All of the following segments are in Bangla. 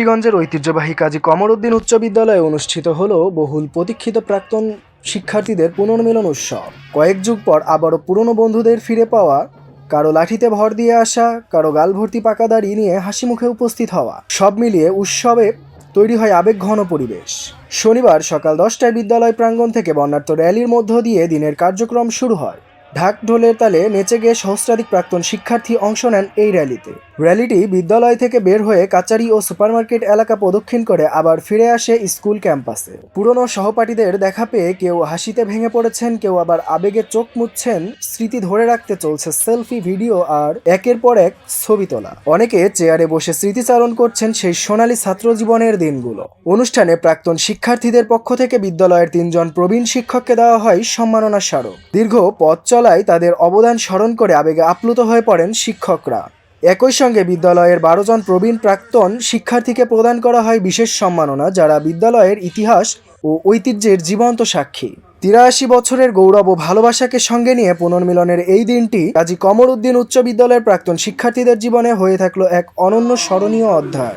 মুন্সীগঞ্জের ঐতিহ্যবাহী কাজী কমরউদ্দিন উচ্চ বিদ্যালয়ে অনুষ্ঠিত হল বহুল প্রতীক্ষিত প্রাক্তন শিক্ষার্থীদের পুনর্মিলন উৎসব। কয়েক যুগ পর আবারও পুরনো বন্ধুদের ফিরে পাওয়া, কারও লাঠিতে ভর দিয়ে আসা, কারও গাল ভর্তি পাকা দাড়ি নিয়ে হাসি মুখে উপস্থিত হওয়া, সব মিলিয়ে উৎসবে তৈরি হয় আবেগ ঘন পরিবেশ। শনিবার সকাল দশটায় বিদ্যালয় প্রাঙ্গণ থেকে বর্ণাঢ্য র্যালির মধ্য দিয়ে দিনের কার্যক্রম শুরু হয়। ঢাক ঢোলের তালে নেচে গিয়ে সহস্রাধিক প্রাক্তন শিক্ষার্থী অংশ নেন এই র্যালিতে। র্যালিটি বিদ্যালয় থেকে বের হয়ে কাচারি ও সুপারমার্কেট এলাকা প্রদক্ষিণ করে আবার ফিরে আসে স্কুল ক্যাম্পাসে। পুরনো সহপাঠীদের দেখা পেয়ে কেউ হাসিতে ভেঙে পড়েছেন, কেউ আবার আবেগে চোখ মুছছেন স্মৃতি ধরে রাখতে চলছে সেলফি, ভিডিও আর একের পর এক ছবি তোলা। অনেকে চেয়ারে বসে স্মৃতিচারণ করছেন সেই সোনালী ছাত্র জীবনের দিনগুলো। অনুষ্ঠানে প্রাক্তন শিক্ষার্থীদের পক্ষ থেকে বিদ্যালয়ের তিনজন প্রবীণ শিক্ষককে দেওয়া হয় সম্মাননা স্মারক। দীর্ঘ পথ চলায় তাদের অবদান স্মরণ করে আবেগে আপ্লুত হয়ে পড়েন শিক্ষকরা। একই সঙ্গে বিদ্যালয়ের বারো জন প্রবীণ প্রাক্তন শিক্ষার্থীকে প্রদান করা হয় বিশেষ সম্মাননা, যারা বিদ্যালয়ের ইতিহাস ও ঐতিহ্যের জীবন্ত সাক্ষী। তিরাশি বছরের গৌরব ও ভালোবাসাকে সঙ্গে নিয়ে পুনর্মিলনের এই দিনটি কাজী কমর উদ্দিন উচ্চ বিদ্যালয়ের প্রাক্তন শিক্ষার্থীদের জীবনে হয়ে থাকল এক অনন্য স্মরণীয় অধ্যায়।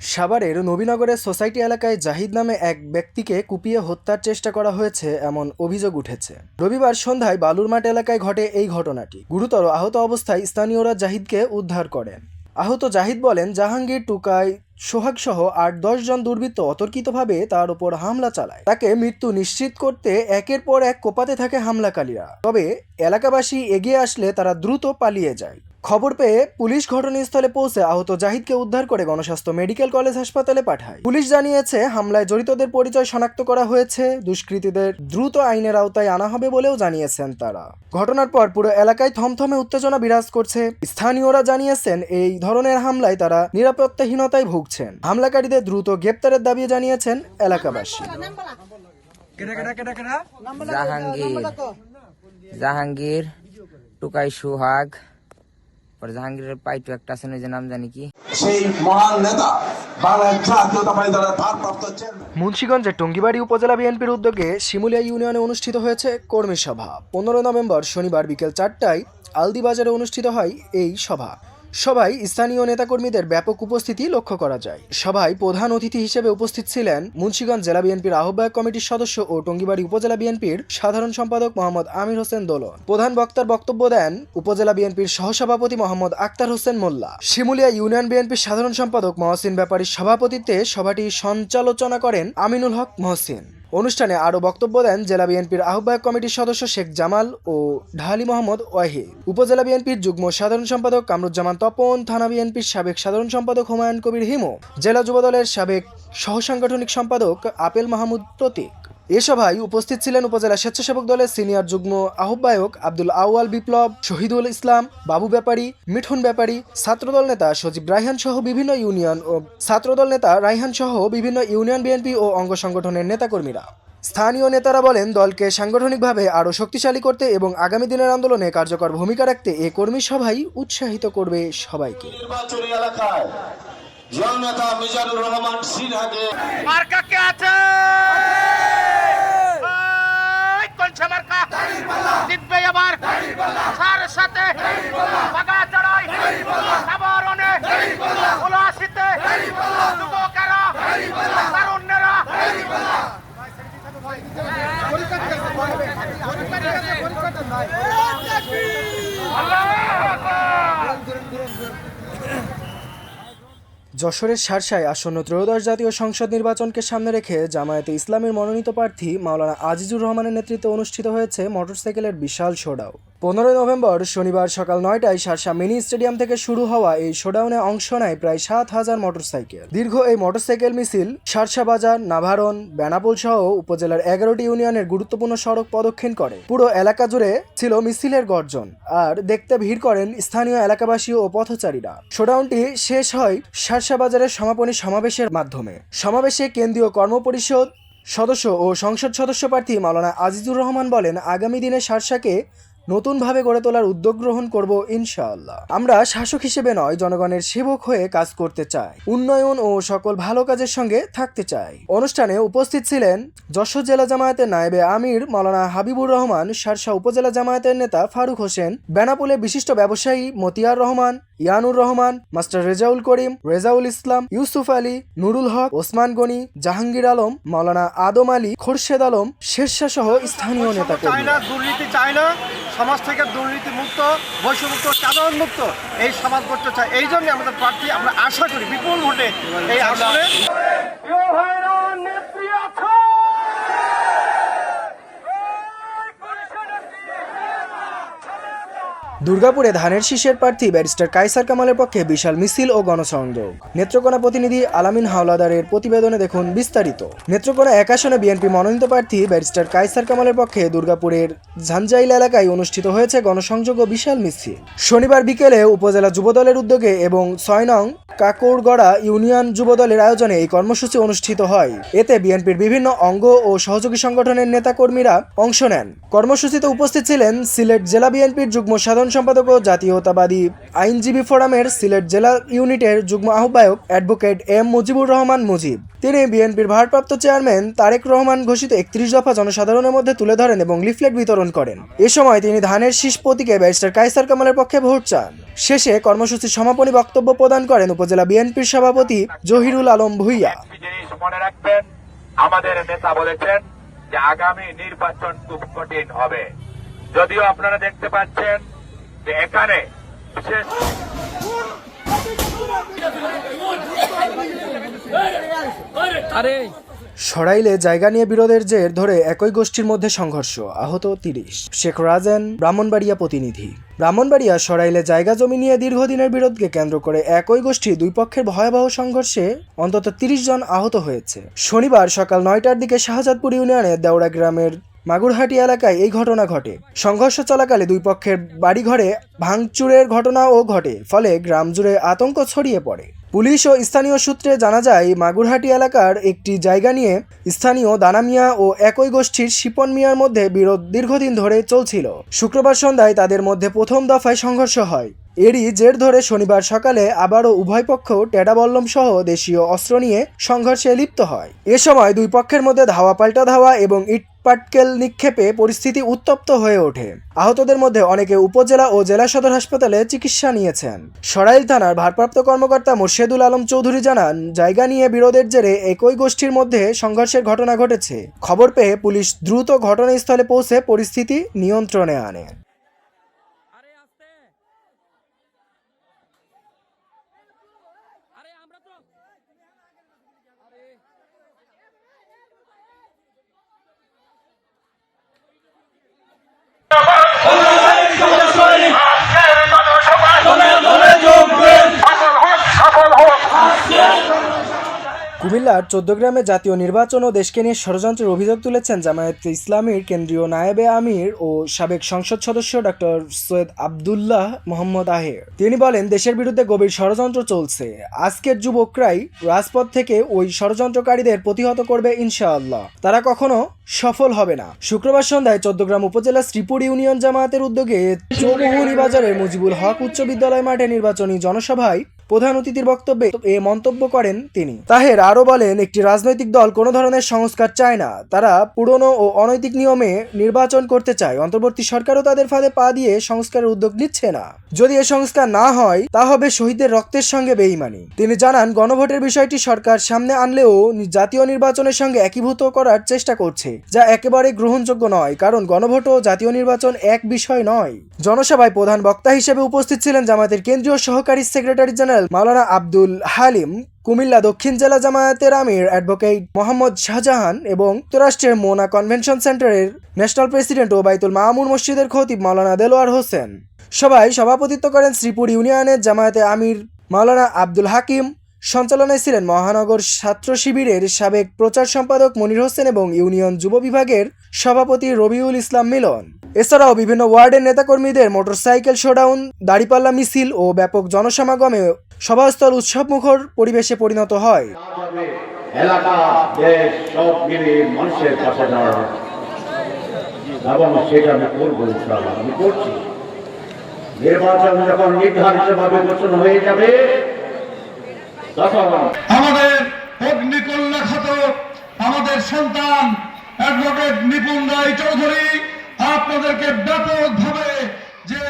সাভারের নবীনগরের সোসাইটি এলাকায় জাহিদ নামে এক ব্যক্তিকে কুপিয়ে হত্যার চেষ্টা করা হয়েছে এমন অভিযোগ উঠেছে। রবিবার সন্ধ্যায় বালুরমাঠ এলাকায় ঘটে এই ঘটনাটি। গুরুতর আহত অবস্থায় স্থানীয়রা জাহিদকে উদ্ধার করেন। আহত জাহিদ বলেন, জাহাঙ্গীর, টুকাই সোহাগ সহ আট দশ জন দুর্বৃত্ত অতর্কিতভাবে তার উপর হামলা চালায়। তাকে মৃত্যু নিশ্চিত করতে একের পর এক কোপাতে থাকে হামলাকারীরা। তবে এলাকাবাসী এগিয়ে আসলে তারা দ্রুত পালিয়ে যায়। খবর পেয়ে পুলিশ ঘটনাস্থলে পৌঁছে আহত জাহিদকে উদ্ধার করে গণস্বাস্থ্য মেডিকেল কলেজ হাসপাতালে পাঠায়। পুলিশ জানিয়েছে, হামলায় জড়িতদের পরিচয় শনাক্ত করা হয়েছে, দুষ্কৃতীদের দ্রুত আইনের আওতায় আনা হবে বলেও জানিয়েছেন তারা। ঘটনার পর পুরো এলাকায় থমথমে উত্তেজনা বিরাজ করছে। স্থানীয়রা জানিয়েছেন, এই ধরনের হামলায় তারা নিরাপত্তাহীনতায় ভুগছেন। হামলাকারীদের দ্রুত গ্রেপ্তারের দাবি জানিয়েছেন এলাকাবাসী। জাহাঙ্গীর। জাহাঙ্গীর, টুকাই সুহাগ পরে জাহাঙ্গীরের পাইটু একটা আছে না, ওই যে নাম জানি কি। সেই মহান নেতা মুন্সীগঞ্জের টঙ্গিবাড়ি উপজেলা বিএনপির উদ্যোগে শিমুলিয়া ইউনিয়নে অনুষ্ঠিত হয়েছে কর্মী সভা। পনেরো নভেম্বর শনিবার বিকেল চারটায় আলদিবাজারে অনুষ্ঠিত হয় এই সভা। সভায় স্থানীয় নেতাকর্মীদের ব্যাপক উপস্থিতি লক্ষ্য করা যায়। সভায় প্রধান অতিথি হিসেবে উপস্থিত ছিলেন মুন্সীগঞ্জ জেলা বিএনপির আহ্বায়ক কমিটির সদস্য ও টঙ্গিবাড়ি উপজেলা বিএনপির সাধারণ সম্পাদক মোহাম্মদ আমির হোসেন দোলন প্রধান বক্তার বক্তব্য দেন উপজেলা বিএনপির সহসভাপতি মোহাম্মদ আক্তার হোসেন মোল্লা। শিমুলিয়া ইউনিয়ন বিএনপির সাধারণ সম্পাদক মহসিন ব্যাপারীর সভাপতিত্বে সভাটি সঞ্চালনা করেন আমিনুল হক মহসিন। অনুষ্ঠানে আরও বক্তব্য দেন জেলা বিএনপির আহ্বায়ক কমিটির সদস্য শেখ জামাল ও ঢালি মোহাম্মদ ওয়াহি। উপজেলা বিএনপির যুগ্ম সাধারণ সম্পাদক কামরুজ্জামান তপন, থানা বিএনপির সাবেক সাধারণ সম্পাদক হুমায়ুন কবির হিমো, জেলা যুবদলের সাবেক সহসাংগঠনিক সম্পাদক আপেল মাহমুদ প্রতীক। এ সভায় উপস্থিত ছিলেন উপজেলা স্বেচ্ছাসেবক দলের সিনিয়র যুগ্ম আহ্বায়ক আব্দুল আউয়াল বিপ্লব শহীদুল ইসলাম বাবু ব্যাপারী মিঠুন ব্যাপারী ছাত্রদল নেতা সজীব রায়হান সহ বিভিন্ন ইউনিয়ন ও ছাত্রদল নেতা রায়হান সহ বিভিন্ন ইউনিয়ন বিএনপি ও অঙ্গ সংগঠনের নেতাকর্মীরা। স্থানীয় নেতারা বলেন দলকে সাংগঠনিকভাবে আরও শক্তিশালী করতে এবং আগামী দিনের আন্দোলনে কার্যকর ভূমিকা রাখতে এ কর্মী সভাই উৎসাহিত করবে সবাইকে। জননেতা মিজানুর রহমান সিনহাকে মার্কা কে আছে? ওই কোনছে মার্কা জিতবে আবার সার সাথে বাগা চড়াই সাবরণে উলাসিতে যুবকেরা তরুণেরা যশোরের সারসায় আসন্ন ত্রয়োদশ জাতীয় সংসদ নির্বাচনকে সামনে রেখে জামায়াতে ইসলামের মনোনীত প্রার্থী মাওলানা আজিজুর রহমানের নেতৃত্বে অনুষ্ঠিত হয়েছে মোটরসাইকেলের বিশাল শোডাও। পনেরোই নভেম্বর শনিবার সকাল নয়টায় শার্শা মিনি স্টেডিয়াম থেকে শুরু হওয়া এই শোডাউনে অংশ নেয় প্রায় সাত হাজার মোটরসাইকেল। দীর্ঘ এই মোটরসাইকেল মিছিল শার্শা বাজার নাভারন বেনাপোল সহ উপজেলার এগারোটি ইউনিয়নের গুরুত্বপূর্ণ সড়ক প্রদক্ষিণ করে। পুরো এলাকা জুড়ে ছিল মিছিলের গর্জন, আর দেখতে ভিড় করেন স্থানীয় এলাকাবাসী ও পথচারীরা। শোডাউনটি শেষ হয় শার্শা বাজারের সমাপনী সমাবেশের মাধ্যমে। সমাবেশে কেন্দ্রীয় কর্মপরিষদ সদস্য ও সংসদ সদস্য প্রার্থী মাওলানা আজিজুর রহমান বলেন, আগামী দিনে শার্শাকে নতুনভাবে গড়ে তোলার উদ্যোগ গ্রহণ করব ইনশাআল্লাহ। আমরা শাসক হিসেবে নয়, জনগণের সেবক হয়ে কাজ করতে চাই। উন্নয়ন ও সকল ভালো কাজের সঙ্গে থাকতে চাই। অনুষ্ঠানে উপস্থিত ছিলেন যশোর জেলা জামায়াতের নায়েবে আমির, মাওলানা হাবিবুর রহমান, সারসা উপজেলা জামায়াতের নেতা ফারুক হোসেন, বেনাপুলে বিশিষ্ট ব্যবসায়ী মতিয়ার রহমান ইয়ানুর রহমান মাস্টার রেজাউল করিম রেজাউল ইসলাম ইউসুফ আলী নুরুল হক ওসমান গনি জাহাঙ্গীর আলম মাওলানা আদম আলী খোরশেদ আলম শেরশাহ সহ স্থানীয় নেতা চায় না দুর্নীতি চায় না সমাজ থেকে দুর্নীতি মুক্ত বৈষমুক্ত চাঁদাবাদ মুক্ত এই সমাজ করতে চায়। এই জন্য আমাদের প্রার্থী আমরা আশা করি বিপুল ভোটে এই আসনে দুর্গাপুরে ধানের শীষের প্রার্থী ব্যারিস্টার কাইসার কামালের পক্ষে বিশাল মিছিল ও গণসংযোগ। নেত্রকোনা প্রতিনিধি আলামিন হাওলাদারের প্রতিবেদনে দেখুন বিস্তারিত। নেত্রকোনা এক আসনে বিএনপি মনোনীত প্রার্থী ব্যারিস্টার কাইসার কামালের পক্ষে দুর্গাপুরের ঝাঞ্জাইল এলাকায় অনুষ্ঠিত হয়েছে গণসংযোগ ও বিশাল মিছিল। শনিবার বিকেলে উপজেলা যুবদলের উদ্যোগে এবং ছয় নং কাকুরগড়া ইউনিয়ন যুবদলের আয়োজনে এই কর্মসূচি অনুষ্ঠিত হয়। এতে বিএনপির বিভিন্ন অঙ্গ ও সহযোগী সংগঠনের নেতাকর্মীরা অংশ নেন। কর্মসূচিতে উপস্থিত ছিলেন সিলেট জেলা বিএনপির যুগ্ম সাধারণ সম্পাদক ও জাতীয়তাবাদী আইনজীবী ফোরামের সিলেট জেলা ইউনিটের যুগ্ম আহ্বায়ক অ্যাডভোকেট এম মুজিবুর রহমান মুজিব। তিনি বিএনপির ভারপ্রাপ্ত চেয়ারম্যান তারেক রহমান ঘোষিত একত্রিশ দফা জনসাধারণের মধ্যে তুলে ধরেন এবং লিফলেট বিতরণ করেন। এ সময় তিনি ধানের শীষ প্রতীকে ব্যারিস্টার কাইসার কামালের পক্ষে ভোট চান। শেষে কর্মসূচির সমাপনী বক্তব্য প্রদান করেন উপজেলা বিএনপির সভাপতি জহিরুল আলম ভুইয়া। আমাদের নেতা বলেছেন যে আগামী নির্বাচন খুব কঠিন হবে। যদিও আপনারা দেখতে পাচ্ছেন যে এখানে বিশেষ সরাইলে জায়গা নিয়ে বিরোধের জের ধরে একই গোষ্ঠীর মধ্যে সংঘর্ষ আহত তিরিশ। শেখ রাজেন ব্রাহ্মণবাড়িয়া প্রতিনিধি। ব্রাহ্মণবাড়িয়া সরাইলে জায়গা জমি নিয়ে দীর্ঘদিনের বিরোধকে কেন্দ্র করে একই গোষ্ঠী দুই পক্ষের ভয়াবহ সংঘর্ষে অন্তত তিরিশ জন আহত হয়েছে। শনিবার সকাল নয়টার দিকে শাহজাদপুর ইউনিয়নের দেওড়া গ্রামের মাগুরহাটি এলাকায় এই ঘটনা ঘটে। সংঘর্ষ চলাকালে দুই পক্ষের বাড়িঘরে ভাঙচুরের ঘটনাও ঘটে, ফলে গ্রাম জুড়ে আতঙ্ক ছড়িয়ে পড়ে। পুলিশ ও স্থানীয় সূত্রে জানা যায়, মাগুরহাটি এলাকার একটি জায়গা নিয়ে স্থানীয় দানা মিয়া ও একই গোষ্ঠীর শিপন মিয়ার মধ্যে বিরোধ দীর্ঘদিন ধরে চলছিল। শুক্রবার সন্ধ্যায় তাদের মধ্যে প্রথম দফায় সংঘর্ষ হয়। এরই জের ধরে শনিবার সকালে আবারও উভয় পক্ষ টেডাবল্লম সহ দেশীয় অস্ত্র নিয়ে সংঘর্ষে লিপ্ত হয়। এ সময় দুই পক্ষের মধ্যে ধাওয়া পাল্টা ধাওয়া এবং ইট পাটকেল নিক্ষেপে পরিস্থিতি উত্তপ্ত হয়ে ওঠে। আহতদের মধ্যে অনেকে উপজেলা ও জেলা সদর হাসপাতালে চিকিৎসা নিয়েছেন। সরাইল থানার ভারপ্রাপ্ত কর্মকর্তা মোর্শেদুল আলম চৌধুরী জানান, জায়গা নিয়ে বিরোধের জেরে একই গোষ্ঠীর মধ্যে সংঘর্ষের ঘটনা ঘটেছে। খবর পেয়ে পুলিশ দ্রুত ঘটনাস্থলে পৌঁছে পরিস্থিতি নিয়ন্ত্রণে আনে। কুমিল্লার চোদ্দগ্রামে জাতীয় নির্বাচন ও দেশকে নিয়ে ষড়যন্ত্রের অভিযোগ তুলেছেন জামায়াত ইসলামীর কেন্দ্রীয় নায়েবে আমির ও সাবেক সংসদ সদস্য ডক্টর সৈয়দ আবদুল্লাহ মোহাম্মদ আহের। তিনি বলেন, দেশের বিরুদ্ধে গভীর ষড়যন্ত্র চলছে। আজকের যুবকরাই রাজপথ থেকে ওই ষড়যন্ত্রকারীদের প্রতিহত করবে ইনশাআল্লাহ। তারা কখনো সফল হবে না। শুক্রবার সন্ধ্যায় চোদ্দগ্রাম উপজেলা শ্রীপুর ইউনিয়ন জামায়াতের উদ্যোগে চৌমুহনী বাজারের মুজিবুল হক উচ্চ বিদ্যালয় মাঠে নির্বাচনী জনসভায় প্রধান অতিথির বক্তব্যে এ মন্তব্য করেন তিনি। তাহের আরও বলেন, একটি রাজনৈতিক দল কোনো ধরনের সংস্কার চায় না। তারা পুরনো ও অনৈতিক নিয়মে নির্বাচন করতে চায়। অন্তর্বর্তী সরকারও তাদের ফাঁদে পা দিয়ে সংস্কারের উদ্যোগ নিচ্ছে না। যদি এ সংস্কার না হয়, তা হবে শহীদের রক্তের সঙ্গে বেইমানি। তিনি জানান, গণভোটের বিষয়টি সরকার সামনে আনলেও জাতীয় নির্বাচনের সঙ্গে একীভূত করার চেষ্টা করছে, যা একেবারে গ্রহণযোগ্য নয়, কারণ গণভোট ও জাতীয় নির্বাচন এক বিষয় নয়। জনসভায় প্রধান বক্তা হিসেবে উপস্থিত ছিলেন জামায়াতের কেন্দ্রীয় সহকারী secretary general general Maulana Abdul Halim Comilla দক্ষিণ জেলা জামায়াতের আমির অ্যাডভোকেট মোহাম্মদ শাহজাহান এবং যুক্তরাষ্ট্রের মোনা কনভেনশন সেন্টারের ন্যাশনাল প্রেসিডেন্ট ও বাইতুল মামুন মসজিদের খতিব মাওলানা দেলোয়ার হোসেন। সবাই সভাপতিত্ব করেন শ্রীপুর ইউনিয়নের জামায়াতে আমির মাওলানা আব্দুল হাকিম। সঞ্চালনায় ছিলেন মহানগর ছাত্র শিবিরের সাবেক প্রচার সম্পাদক মনির হোসেন এবং ইউনিয়ন যুব বিভাগের সভাপতি রবিউল ইসলাম মিলন। এছাড়াও বিভিন্ন ওয়ার্ডের নেতাকর্মীদের মোটরসাইকেল শোডাউন দাড়িপাল্লা মিছিল ও ব্যাপক জনসমাগমে সভাস্থল উৎসবমুখর পরিবেশে পরিণত হয়। এলাকা দেশ সব মিলে মানুষের পাশে দাঁড়ানো এবং সেটা আমি করব আমি করছি। নির্বাচন যখন নির্ধারিতভাবে ঘোষণা হয়ে যাবে তখন আমাদের অগ্নিকন্যা খ্যাত আমাদের সন্তান অ্যাডভোকেট নিপুণ রায় চৌধুরী আপনাদেরকে ব্যাপকভাবে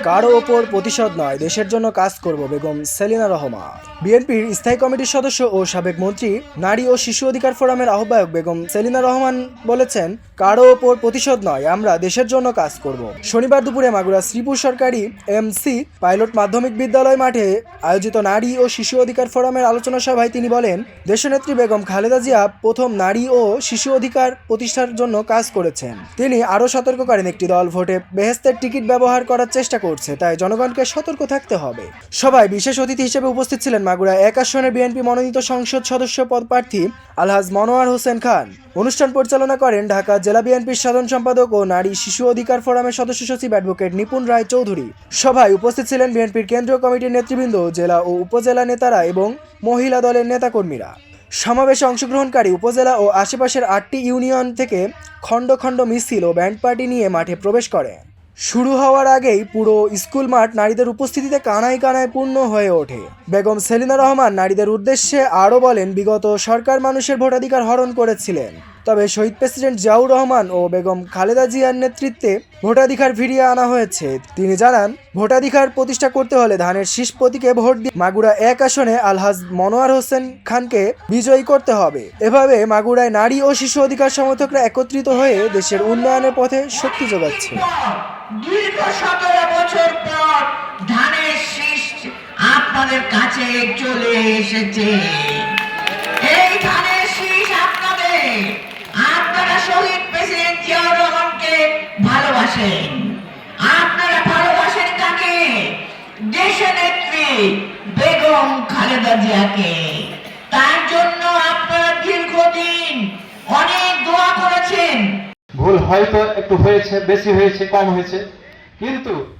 কারও ওপর প্রতিশোধ নয়, দেশের জন্য কাজ করব বেগম সেলিনা রহমান। বিএনপির স্থায়ী কমিটির সদস্য ও সাবেক মন্ত্রী, নারী ও শিশু অধিকার ফোরামের আহ্বায়ক বেগম সেলিনা রহমান বলেছেন, কারও ওপর প্রতিশোধ নয়, আমরা দেশের জন্য কাজ করব। শনিবার দুপুরে মাগুরা শ্রীপুর সরকারি এমসি পাইলট মাধ্যমিক বিদ্যালয় মাঠে আয়োজিত নারী ও শিশু অধিকার ফোরামের আলোচনা সভায় তিনি বলেন, দেশনেত্রী বেগম খালেদা জিয়া প্রথম নারী ও শিশু অধিকার প্রতিষ্ঠার জন্য কাজ করেছেন। তিনি আরও সতর্ক করেন একটি দল ভোটে বেহেস্তের টিকিট ব্যবহার করার চেষ্টা করছে, তাই জনগণকে সতর্ক থাকতে হবে। সবাই বিশেষ অতিথি হিসেবে উপস্থিত ছিলেন মাগুরা এক আসনের বিএনপি মনোনীত সংসদ সদস্য পদপ্রার্থী আলহাজ মনোয়ার হোসেন খান। অনুষ্ঠান পরিচালনা করেন ঢাকা জেলা বিএনপির সাধারণ সম্পাদক ও নারী শিশু অধিকার ফোরামের সদস্য সচিব অ্যাডভোকেট নিপুণ রায় চৌধুরী। সভায় উপস্থিত ছিলেন বিএনপির কেন্দ্রীয় কমিটির নেতৃবৃন্দ, জেলা ও উপজেলা নেতারা এবং মহিলা দলের নেতাকর্মীরা। সমাবেশে অংশগ্রহণকারী উপজেলা ও আশেপাশের আটটি ইউনিয়ন থেকে খণ্ড খণ্ড মিছিল ও ব্যান্ড পার্টি নিয়ে মাঠে প্রবেশ করে শুরু হওয়ার আগেই পুরো স্কুল মাঠ নারীদের উপস্থিতিতে কানায় কানায় পূর্ণ হয়ে ওঠে। বেগম সেলিনা রহমান নারীদের উদ্দেশ্যে আরও বলেন, বিগত সরকার মানুষের ভোটাধিকার হরণ করেছিলেন। তবে শহীদ প্রেসিডেন্ট জিয়াউর রহমান ও বেগম খালেদা জিয়ার নেতৃত্বে ভোটাধিকার ফিরিয়ে আনা হয়েছে। তিনি জানান, ভোটাধিকার প্রতিষ্ঠা করতে হলে ধানের শীষ প্রতীকে ভোট দিয়ে মাগুরা এক আসনে আলহাজ মনোয়ার হোসেন খানকে বিজয়ী করতে হবে। এভাবে মাগুরায় নারী ও শিশু অধিকার সমর্থকরা একত্রিত হয়ে দেশের উন্নয়নের পথে শক্তি যোগাচ্ছে। আপনাদের কাছে চলে এসেছে। শহীদ প্রেসিডেন্ট জিয়াউর রহমানকে ভালোবাসেন আপনারা ভালোবাসেন কাকে? দেশে নেত্রী বেগম খালেদা জিয়াকে। তার জন্য আপনারা দীর্ঘদিন অনেক দোয়া করেছেন। ভুল হয়তো একটু হয়েছে, বেশি হয়েছে, কম হয়েছে। কিন্তু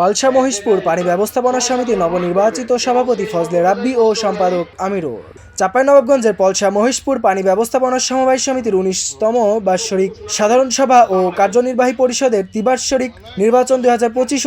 পালসা মহিষপুর পানি ব্যবস্থাপনা সমিতির নবনির্বাচিত সভাপতি ফজলে রাব্বি ও সম্পাদক আমিরুর চাঁপাইনবাবগঞ্জের পলসা মহিষপুর পানি ব্যবস্থাপনা সমবায় সমিতির উনিশতম বাৎসরিক সাধারণ সভা ও কার্যনির্বাহী পরিষদের ত্রিবার্ষরিক নির্বাচন দুই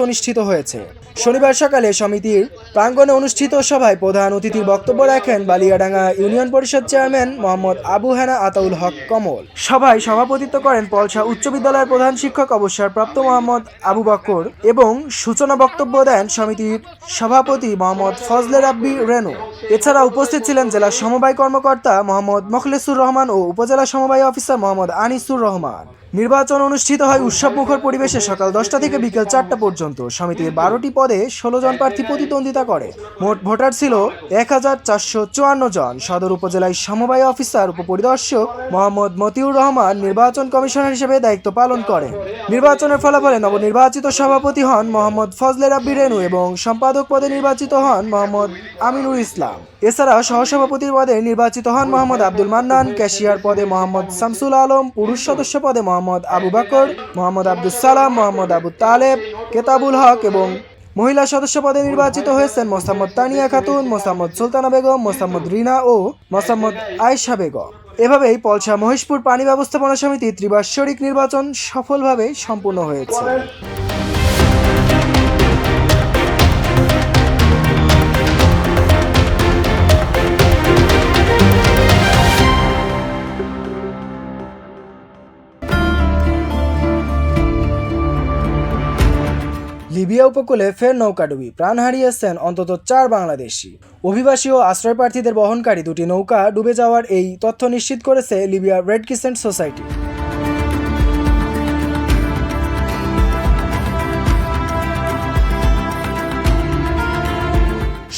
অনুষ্ঠিত হয়েছে। শনিবার সকালে সমিতির প্রাঙ্গণে অনুষ্ঠিত সভায় প্রধান অতিথির বক্তব্য রাখেন বালিয়াডাঙ্গা ইউনিয়ন পরিষদ চেয়ারম্যান মোহাম্মদ আবু হেনা আতাউল হক কমল। সভায় সভাপতিত্ব করেন পলসা উচ্চ বিদ্যালয়ের প্রধান শিক্ষক অবসরপ্রাপ্ত মোহাম্মদ আবু বক্কর এবং সূচনা বক্তব্য দেন সমিতির সভাপতি মোহাম্মদ ফজলে রাব্বি রেনু। এছাড়া উপস্থিত ছিলেন জেলা সমবায় কর্মকর্তা মোহাম্মদ মখলেসুর রহমান ও উপজেলা সমবায় অফিসার মোহাম্মদ আনিসুর রহমান। নির্বাচন অনুষ্ঠিত হয় উৎসবমুখর পরিবেশে সকাল দশটা থেকে বিকেল চারটা পর্যন্ত। সমিতির বারোটি পদে ষোলো জন প্রার্থী প্রতিদ্বন্দ্বিতা করে। মোট ভোটার ছিল এক হাজার চারশো চুয়ান্ন জন। সদর উপজেলায় সমবায় অফিসার, উপপরিদর্শক মোহাম্মদ মতিউর রহমান নির্বাচন কমিশনার হিসেবে দায়িত্ব পালন করেন। নির্বাচনের ফলাফলে নবনির্বাচিত সভাপতি হন মোহাম্মদ ফজলে রাব্বি রেনু এবং সম্পাদক পদে নির্বাচিত হন মোহাম্মদ আমিনুর ইসলাম। এছাড়া সহসভাপতির পদে নির্বাচিত হন মোহাম্মদ আব্দুল মান্নান, ক্যাশিয়ার পদে মোহাম্মদ শামসুল আলম, পুরুষ সদস্য পদে মোহাম্মদ আবু বাকর, মোহাম্মদ আব্দুল সালাম, মোহাম্মদ আবু তালেব, কেতাবুল হক এবং মহিলা সদস্য পদে নির্বাচিত হয়েছেন মোসাম্মদ তানিয়া খাতুন, মোসাম্মদ সুলতানা বেগম, মোসাম্মদ রিনা ও মোসাম্মদ আয়েশা বেগম। এভাবেই পলসা মহেশপুর পানি ব্যবস্থাপনা সমিতি ত্রিবার্ষরিক নির্বাচন সফলভাবে সম্পূর্ণ হয়েছে। লিবিয়া উপকূলে ফের নৌকাডুবি প্রাণ হারিয়েছেন অন্তত চার বাংলাদেশি। অভিবাসী ও আশ্রয়প্রার্থীদের বহনকারী দুটি নৌকা ডুবে যাওয়ার এই তথ্য নিশ্চিত করেছে লিবিয়ার রেড ক্রিসেন্ট সোসাইটি।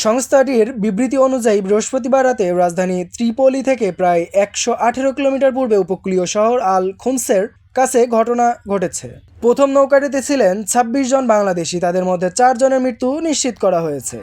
সংস্থাটির বিবৃতি অনুযায়ী বৃহস্পতিবার রাতে রাজধানী ত্রিপোলি থেকে প্রায় একশো আঠেরো কিলোমিটার পূর্বে উপকূলীয় শহর আল খুমসের কাছে ঘটনা ঘটেছে। প্রথম নৌকাটিতে ছিলেন ছাব্বিশ জন বাংলাদেশি, তাদের মধ্যে চারজনের মৃত্যু নিশ্চিত করা হয়েছে।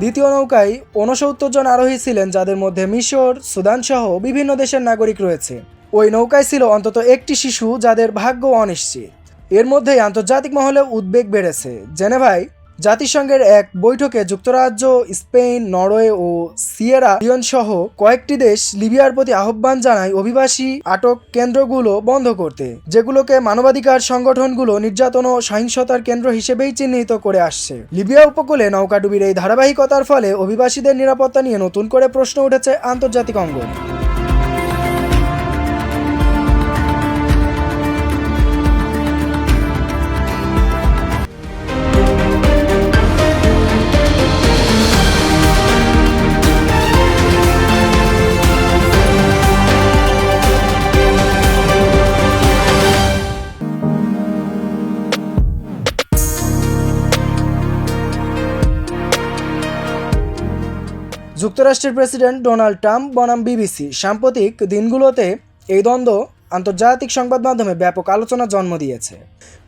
দ্বিতীয় নৌকায় ঊনসত্তর জন আরোহী ছিলেন, যাদের মধ্যে মিশর, সুদান সহ বিভিন্ন দেশের নাগরিক রয়েছে। ওই নৌকায় ছিল অন্তত একটি শিশু, যাদের ভাগ্য অনিশ্চিত। এর মধ্যেই আন্তর্জাতিক মহলে উদ্বেগ বেড়েছে। জেনেভায় জাতিসংঘের এক বৈঠকে যুক্তরাজ্য, স্পেন, নরওয়ে ও সিয়েরা লিওন সহ কয়েকটি দেশ লিবিয়ার প্রতি আহ্বান জানায় অভিবাসী আটক কেন্দ্রগুলো বন্ধ করতে, যেগুলোকে মানবাধিকার সংগঠনগুলো নির্যাতন ও সহিংসতার কেন্দ্র হিসেবেই চিহ্নিত করে আসছে। লিবিয়া উপকূলে নৌকাডুবির এই ধারাবাহিকতার ফলে অভিবাসীদের নিরাপত্তা নিয়ে নতুন করে প্রশ্ন উঠেছে আন্তর্জাতিক অঙ্গনে। যুক্তরাষ্ট্রের প্রেসিডেন্ট ডোনাল্ড ট্রাম্প বনাম বিবিসি। সাম্প্রতিক দিনগুলোতে এই দ্বন্দ্ব আন্তর্জাতিক সংবাদ মাধ্যমে ব্যাপক আলোচনা জন্ম দিয়েছে।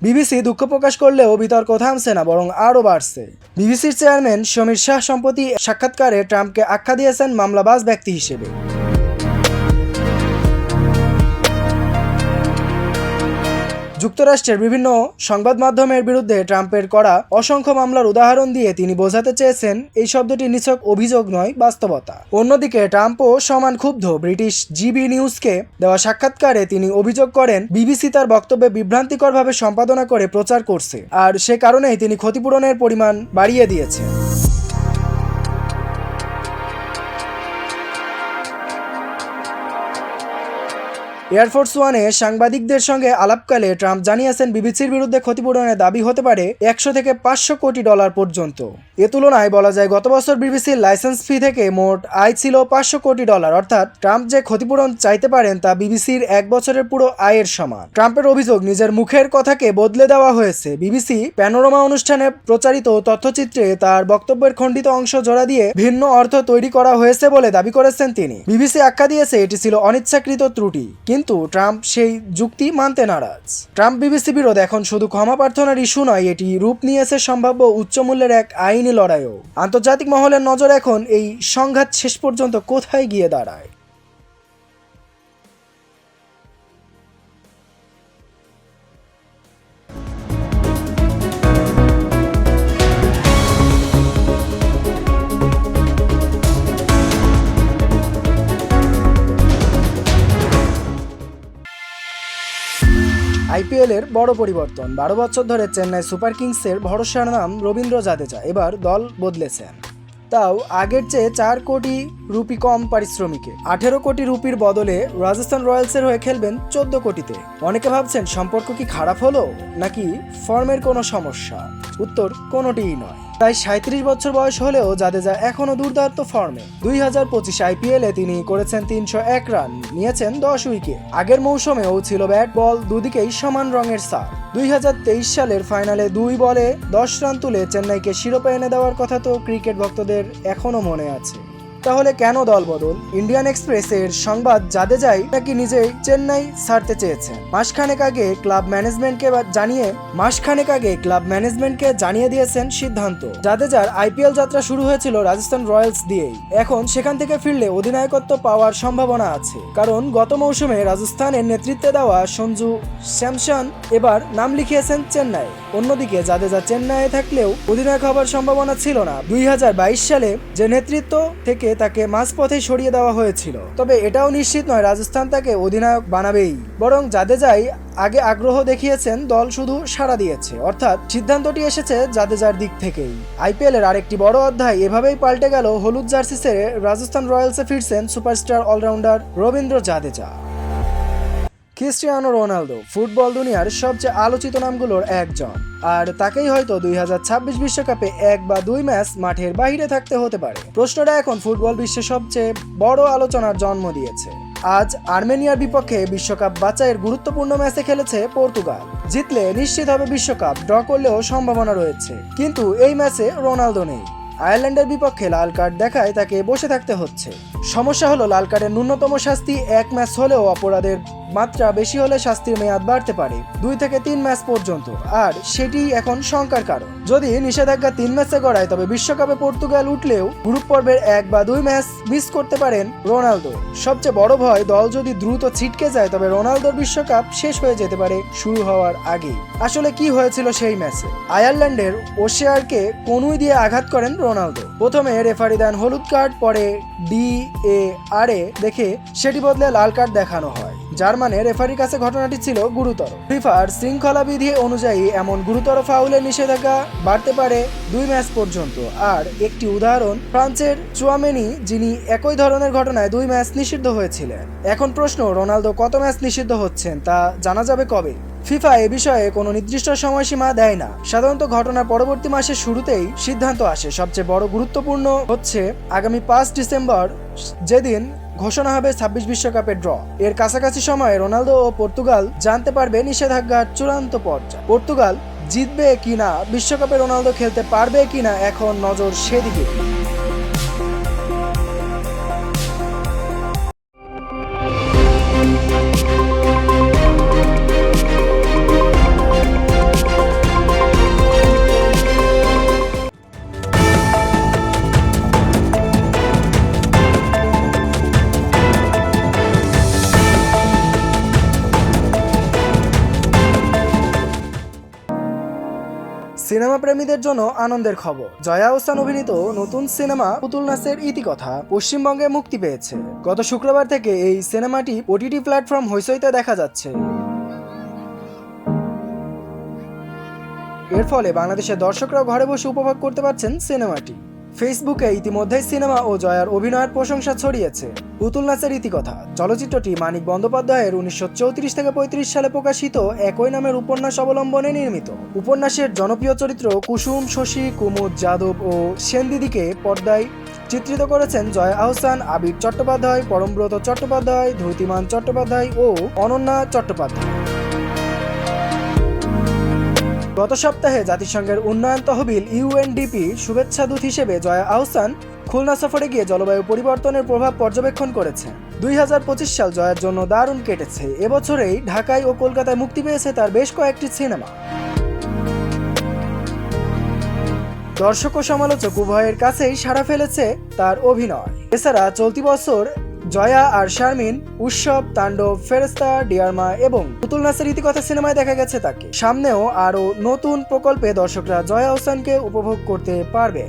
বিবিসি দুঃখ প্রকাশ করলেও বিতর্ক থামছে না, বরং আরও বাড়ছে। বিবিসির চেয়ারম্যান সমীর শাহ সম্প্রতি সাক্ষাৎকারে ট্রাম্পকে আখ্যা দিয়েছেন মামলাবাজ ব্যক্তি হিসেবে। যুক্তরাষ্ট্রের বিভিন্ন সংবাদ মাধ্যমের বিরুদ্ধে ট্রাম্পের করা অসংখ্য মামলার উদাহরণ দিয়ে তিনি বোঝাতে চেয়েছেন, এই শব্দটি নিছক অভিযোগ নয়, বাস্তবতা। অন্যদিকে ট্রাম্পও সমান ক্ষুব্ধ ব্রিটিশ জিবি নিউজকে দেওয়া সাক্ষাৎকারে তিনি অভিযোগ করেন, বিবিসি তার বক্তব্যে বিভ্রান্তিকরভাবে সম্পাদনা করে প্রচার করছে, আর সে কারণেই তিনি ক্ষতিপূরণের পরিমাণ বাড়িয়ে দিয়েছেন। এয়ারফোর্স ওয়ানে সাংবাদিকদের সঙ্গে আলাপকালে ট্রাম্প জানিয়েছেন, বিবিসির বিরুদ্ধে ক্ষতিপূরণের দাবি হতে পারে একশো থেকে পাঁচশো কোটি ডলার পর্যন্ত। এ তুলনায় বলা যায়, গত বছর বিবিসির লাইসেন্স ফি থেকে মোট আয় ছিল পাঁচশো কোটি ডলার। অর্থাৎ ট্রাম্প যে ক্ষতিপূরণ চাইতে পারেন, তা বিবিসির এক বছরের পুরো আয়ের সমান। ট্রাম্পের অভিযোগ, নিজের মুখের কথাকে বদলে দেওয়া হয়েছে। বিবিসি প্যানোরামা অনুষ্ঠানে প্রচারিত তথ্যচিত্রে তার বক্তব্যের খণ্ডিত অংশ জোড়া দিয়ে ভিন্ন অর্থ তৈরি করা হয়েছে বলে দাবি করেছেন তিনি। বিবিসি আখ্যা দিয়েছে, এটি ছিল অনিচ্ছাকৃত ত্রুটি। কিন্তু ট্রাম্প সেই যুক্তি মানতে নারাজ। ট্রাম্প বিবিসি বিরোধ এখন শুধু ক্ষমা প্রার্থনার ইস্যু নয়, এটি রূপ নিয়েছে সম্ভাব্য উচ্চমূল্যের এক আইনি লড়াইও। আন্তর্জাতিক মহলের নজর এখন এই সংঘাত শেষ পর্যন্ত কোথায় গিয়ে দাঁড়ায়? আইপিএলের বড় পরিবর্তন। বারো বছর ধরে চেন্নাই সুপার কিংসের ভরসার নাম রবীন্দ্র জাদেজা এবার দল বদলেছেন। তাও আগের চেয়ে চার কোটি রুপি কম পারিশ্রমিকে। আঠেরো কোটি রুপির বদলে রাজস্থান রয়্যালসের হয়ে খেলবেন চোদ্দ কোটিতে। অনেকে ভাবছেন সম্পর্ক কি খারাপ হলো? নাকি ফর্মের কোনো সমস্যা? উত্তর কোনোটিই নয়। তাই সাঁত্রিশ বছর বয়স হলেও জাদেজা এখনও দুর্দান্ত ফর্মে। দুই হাজার পঁচিশ আইপিএলে তিনি করেছেন তিনশো এক রান, নিয়েছেন দশ উইকেট। আগের মৌসুমেও ছিল ব্যাট বল, দুদিকেই সমান রঙের সার। দুই হাজার তেইশ সালের ফাইনালে দুই বলে দশ রান তুলে চেন্নাইকে শিরোপা এনে দেওয়ার কথা তো ক্রিকেট ভক্তদের এখনও মনে আছে। তাহলে কেন দল বদল? ইন্ডিয়ান এক্সপ্রেসের সংবাদ জাদেজাই নাকি নিজেই চেন্নাই ছাড়তে চেয়েছেন মাসখানেক আগে ক্লাব ম্যানেজমেন্টকে জানিয়ে, মাসখানেক আগে ক্লাব ম্যানেজমেন্টকে জানিয়ে দিয়েছেন সিদ্ধান্ত। জাদেজার আইপিএল যাত্রা শুরু হয়েছিল রাজস্থান রয়্যালস দিয়েই। এখন সেখান থেকে ফিরলে অধিনায়কত্ব পাওয়ার সম্ভাবনা আছে। কারণ গত মৌসুমে রাজস্থানের নেতৃত্বে দেওয়া সঞ্জু স্যামসন এবার নাম লিখিয়েছেন চেন্নাই অন্যদিকে জাদেজা চেন্নাইয়ে থাকলেও অধিনায়ক হবার সম্ভাবনা ছিল না। দুই হাজার বাইশ সালে যে নেতৃত্ব থেকে তাকে মাঝপথে সরিয়ে দেওয়া হয়েছিল। তবে এটাও নিশ্চিত নয়, রাজস্থান তাকে অধিনায়ক বানাবেই। বরং জাদেজাই আগে আগ্রহ দেখিয়েছেন, দল শুধু সাড়া দিয়েছে। অর্থাৎ সিদ্ধান্তটি এসেছে জাদেজার দিক থেকেই। আইপিএল এর আরেকটি বড় অধ্যায় এভাবেই পাল্টে গেল হলুদ জার্সি সেরে রাজস্থান রয়্যালসে ফিরছেন superstar all-rounder Ravindra Jadeja. Cristiano Ronaldo, football দুনিয়ার সবচেয়ে আলোচিত নামগুলোর একজন। আর তাকেই হয়তো দুই হাজার ছাব্বিশ বিশ্বকাপে এক বা দুই ম্যাচ মাঠের বাইরে থাকতে হতে পারে। প্রশ্নটা এখন ফুটবল বিশ্বে সবচেয়ে বড় আলোচনার জন্ম দিয়েছে। আজ আর্মেনিয়ার বিপক্ষে বিশ্বকাপ বাছাইয়ের গুরুত্বপূর্ণ ম্যাচে খেলেছে পর্তুগাল। জিতলে নিশ্চিত হবে বিশ্বকাপ, ড্র করলেও সম্ভাবনা রয়েছে। কিন্তু এই ম্যাচে রোনালদো নেই। আয়ারল্যান্ডের বিপক্ষে লাল কার্ড দেখায় তাকে বসে থাকতে হচ্ছে। সমস্যা হলো লাল কার্ডের ন্যূনতম শাস্তি এক ম্যাচ হলেও অপরাধের মাত্রা বেশি হলে শাস্তির মেয়াদ বাড়তে পারে, দুই থেকে তিন ম্যাচ পর্যন্ত। আর সেটি এখন শঙ্কার কারণ। যদি নিষেধাজ্ঞা তিন ম্যাচে গড়ায়, তবে বিশ্বকাপে পর্তুগাল উঠলেও গ্রুপ পর্বের এক বা দুই ম্যাচ মিস করতে পারেন রোনালদো। সবচেয়ে বড় ভয়, দল যদি দ্রুত ছিটকে যায়, তবে রোনালদোর বিশ্বকাপ শেষ হয়ে যেতে পারে শুরু হওয়ার আগেই। আসলে কি হয়েছিল সেই ম্যাচে? আয়ারল্যান্ডের ওশেয়ারকে কনুই দিয়ে আঘাত করেন রোনালদো। প্রথমে রেফারি দেন হলুদ কার্ড, পরে ডি এ আর এ দেখে সেটি বদলে লাল কার্ড দেখানো হয়। যার মানে রেফারির কাছে ঘটনাটি ছিল গুরুতর। ফিফার শৃঙ্খলা বিধি অনুযায়ী এমন গুরুতর ফাউলের নিষেধাজ্ঞা বাড়তে পারে দুই ম্যাচ পর্যন্ত। আর একটি উদাহরণ, ফ্রান্সের চুয়ামেনি, যিনি একই ধরনের ঘটনায় দুই ম্যাচ নিষিদ্ধ হয়েছিলেন। এখন প্রশ্ন, রোনালদো কত ম্যাচ নিষিদ্ধ হচ্ছেন, তা জানা যাবে কবে? ফিফা এ বিষয়ে কোনো নির্দিষ্ট সময়সীমা দেয় না। সাধারণত ঘটনার পরবর্তী মাসের শুরুতেই সিদ্ধান্ত আসে। সবচেয়ে বড় গুরুত্বপূর্ণ হচ্ছে আগামী পাঁচ ডিসেম্বর, যেদিন ঘোষণা হবে ছাব্বিশ বিশ্বকাপের ড্র। এর কাছাকাছি সময়ে রোনালদো ও পর্তুগাল জানতে পারবে নিষেধাজ্ঞার চূড়ান্ত পর্যায়ে। পর্তুগাল জিতবে কিনা, বিশ্বকাপে রোনালদো খেলতে পারবে কিনা, এখন নজর সেদিকে। প্রেমীদের জন্য আনন্দের খবর। জয়া হোসেন অভিনীত নতুন সিনেমা পুতুল নাচের ইতিকথা পশ্চিমবঙ্গে মুক্তি পেয়েছে। গত শুক্রবার থেকে এই সিনেমাটি ওটিটি প্ল্যাটফর্ম হইসইতে দেখা যাচ্ছে। এর ফলে বাংলাদেশের দর্শকরাও ঘরে বসে উপভোগ করতে পারছেন সিনেমাটি। ফেসবুকে ইতিমধ্যেই সিনেমা ও জয়ার অভিনয়ের প্রশংসা ছড়িয়েছে। পুতুল নাচের ইতিকথা। চলচ্চিত্রটি মানিক বন্দ্যোপাধ্যায়ের উনিশশো চৌত্রিশ থেকে পঁয়ত্রিশ সালে প্রকাশিত একই নামের উপন্যাস অবলম্বনে নির্মিত। উপন্যাসের জনপ্রিয় চরিত্র কুসুম, শশী, কুমুদ, যাদব ও সেনদিদিকে পর্দায় চিত্রিত করেছেন জয় আহসান, আবির চট্টোপাধ্যায়, পরমব্রত চট্টোপাধ্যায়, ধৌতিমান চট্টোপাধ্যায় ও অনন্যা চট্টোপাধ্যায়। গত সপ্তাহে জাতিসংঘের উন্নয়ন তহবিল ইউএনডিপি শুভেচ্ছা দূত হিসেবে জয়া আহসান খুলনা সফরে গিয়ে জলবায়ু পরিবর্তনের প্রভাব পর্যবেক্ষণ করেছে। দুই হাজার পঁচিশ সাল জয়ার জন্য দারুণ কেটেছে। এবছরেই ঢাকায় ও কলকাতায় মুক্তি পেয়েছে তার বেশ কয়েকটি সিনেমা। দর্শক ও সমালোচক উভয়ের কাছেই সাড়া ফেলেছে তার অভিনয়। এছাড়া চলতি বছর জয়া আর শারমিন, উৎসব, তাণ্ডব ফেরেস্তা ডিয়ারমা এবং পুতুল নাচের ইতিকথা সিনেমায় দেখা গেছে তাকে। সামনেও আরও নতুন প্রকল্পে দর্শকরা জয়া হোসেনকে উপভোগ করতে পারবে।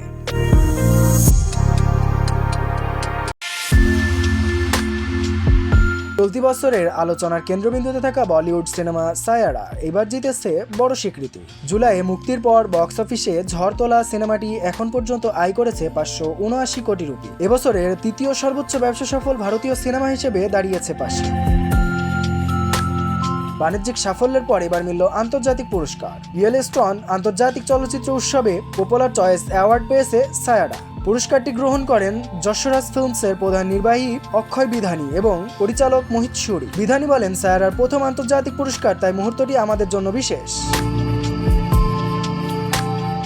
চলতি বছরের আলোচনার কেন্দ্রবিন্দুতে থাকা বলিউড সিনেমা সায়ারা এবার জিতেছে বড় স্বীকৃতি। জুলাইয়ে মুক্তির পর বক্স অফিসে ঝড় তোলা সিনেমাটি এখন পর্যন্ত আয় করেছে পাঁচশো উনআশি কোটি রুপি। এবছরের তৃতীয় সর্বোচ্চ ব্যবসা সফল ভারতীয় সিনেমা হিসেবে দাঁড়িয়েছে পাশে বাণিজ্যিক সাফল্যের পর এবার মিলল আন্তর্জাতিক পুরস্কার। রিয়েল ইয়েলস্টন আন্তর্জাতিক চলচ্চিত্র উৎসবে পপুলার চয়েস অ্যাওয়ার্ড পেয়েছে সায়ারা। পুরস্কারটি গ্রহণ করেন যশোরাজ ফিল্মসের প্রধান নির্বাহী অক্ষয় বিধানী এবং পরিচালক মোহিত সুরি। বিধানী বলেন সায়ারার প্রথম আন্তর্জাতিক পুরস্কার তাই মুহূর্তটি আমাদের জন্য বিশেষ।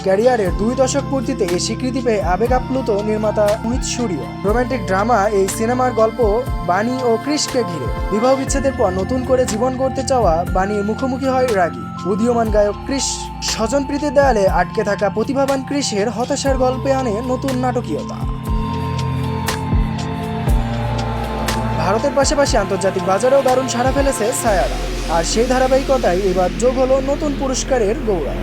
ক্যারিয়ারের দুই দশক পূর্তিতে এই স্বীকৃতি পেয়ে আবেগ আপ্লুত নির্মাতা মোহিত সুরিও রোমান্টিক ড্রামা এই সিনেমার গল্প বাণী ও ক্রিশকে ঘিরে। বিবাহ বিচ্ছেদের পর নতুন করে জীবন গড়তে চাওয়া বাণীর মুখোমুখি হয় রাগী। উদীয়মান গায়ক ক্রিশ স্বজন প্রীতির দেয়ালে আটকে থাকা প্রতিভাবান ক্রিশের হতাশার গল্পে আনে নতুন নাটকীয়তা। ভারতের পাশাপাশি আন্তর্জাতিক বাজারেও দারুণ সাড়া ফেলেছে সায়ারা আর সেই ধারাবাহিকতায় এবার যোগ হলো নতুন পুরস্কারের গৌরব।